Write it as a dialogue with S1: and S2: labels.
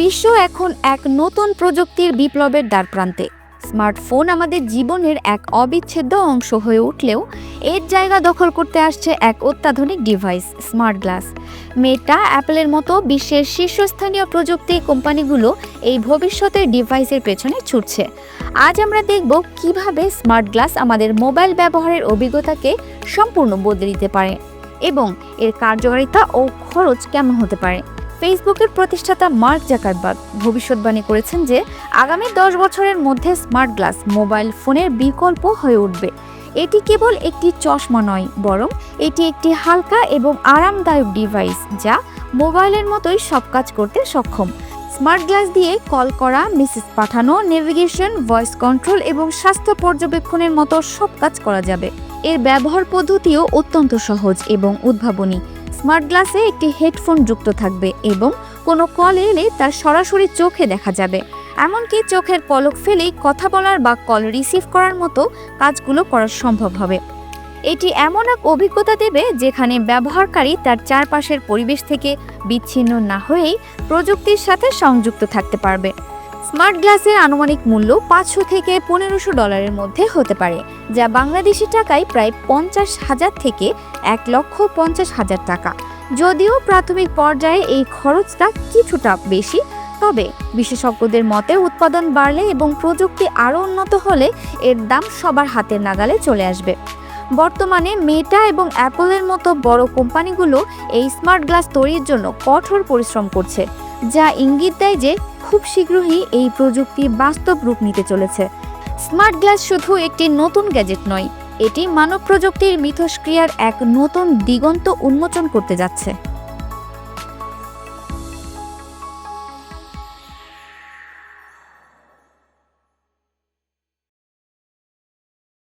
S1: বিশ্ব এখন এক নতুন প্রযুক্তির বিপ্লবের দ্বারপ্রান্তে। স্মার্টফোন আমাদের জীবনের এক অবিচ্ছেদ্য অংশ হয়ে উঠলেও এর জায়গা দখল করতে আসছে এক অত্যাধুনিক ডিভাইস, স্মার্ট গ্লাস। মেটা, অ্যাপেলের মতো বিশ্বের শীর্ষস্থানীয় প্রযুক্তি কোম্পানিগুলো এই ভবিষ্যতের ডিভাইসের পেছনে ছুটছে। আজ আমরা দেখব কীভাবে স্মার্ট গ্লাস আমাদের মোবাইল ব্যবহারের অভিজ্ঞতাকে সম্পূর্ণ বদলে দিতে পারে এবং এর কার্যকারিতা ও খরচ কেমন হতে পারে। ফেসবুকের প্রতিষ্ঠাতা মার্ক জাকারবার্গ ভবিষ্যৎবাণী করেছেন যে আগামী দশ বছরের মধ্যে স্মার্ট গ্লাস মোবাইল ফোনের বিকল্প হয়ে উঠবে। এটি কেবল একটি চশমা নয়, বরং এটি একটি হালকা এবং আরামদায়ক ডিভাইস যা মোবাইলের মতোই সব কাজ করতে সক্ষম। স্মার্ট গ্লাস দিয়ে কল করা মেসেজ পাঠানো নেভিগেশন ভয়েস কন্ট্রোল এবং স্বাস্থ্য পর্যবেক্ষণের মতো সব কাজ করা যাবে। এর ব্যবহার পদ্ধতিও অত্যন্ত সহজ এবং উদ্ভাবনী। স্মার্ট গ্লাসে একটি হেডফোন যুক্ত থাকবে এবং কোনো কল এলে তার সরাসরি চোখে দেখা যাবে। এমনকি চোখের পলক ফেলেই কথা বলার বা কল রিসিভ করার মতো কাজগুলো করা সম্ভব হবে। এটি এমন এক অভিজ্ঞতা দেবে যেখানে ব্যবহারকারী তার চারপাশের পরিবেশ থেকে বিচ্ছিন্ন না হয়েই প্রযুক্তির সাথে সংযুক্ত থাকতে পারবে। স্মার্ট গ্লাসের আনুমানিক মূল্য পাঁচশো থেকে পনেরোশো ডলারের মধ্যে হতে পারে, যা বাংলাদেশি টাকায় প্রায় পঞ্চাশ হাজার থেকে এক লক্ষ পঞ্চাশ হাজার টাকা। যদিও প্রাথমিক পর্যায়ে এই খরচটা কিছুটা বেশি, তবে বিশেষজ্ঞদের মতে উৎপাদন বাড়লে এবং প্রযুক্তি আরও উন্নত হলে এর দাম সবার হাতের নাগালে চলে আসবে। বর্তমানে মেটা এবং অ্যাপলের মতো বড় কোম্পানিগুলো এই স্মার্ট গ্লাস তৈরির জন্য কঠোর পরিশ্রম করছে, যা ইঙ্গিত দেয় যে খুব শীঘ্রই এই প্রযুক্তি বাস্তব রূপ নিতে চলেছে। স্মার্ট গ্লাস শুধু একটি নতুন গ্যাজেট নয়, এটি মানব প্রযুক্তির মিথস্ক্রিয়ার এক নতুন দিগন্ত উন্মোচন করতে যাচ্ছে।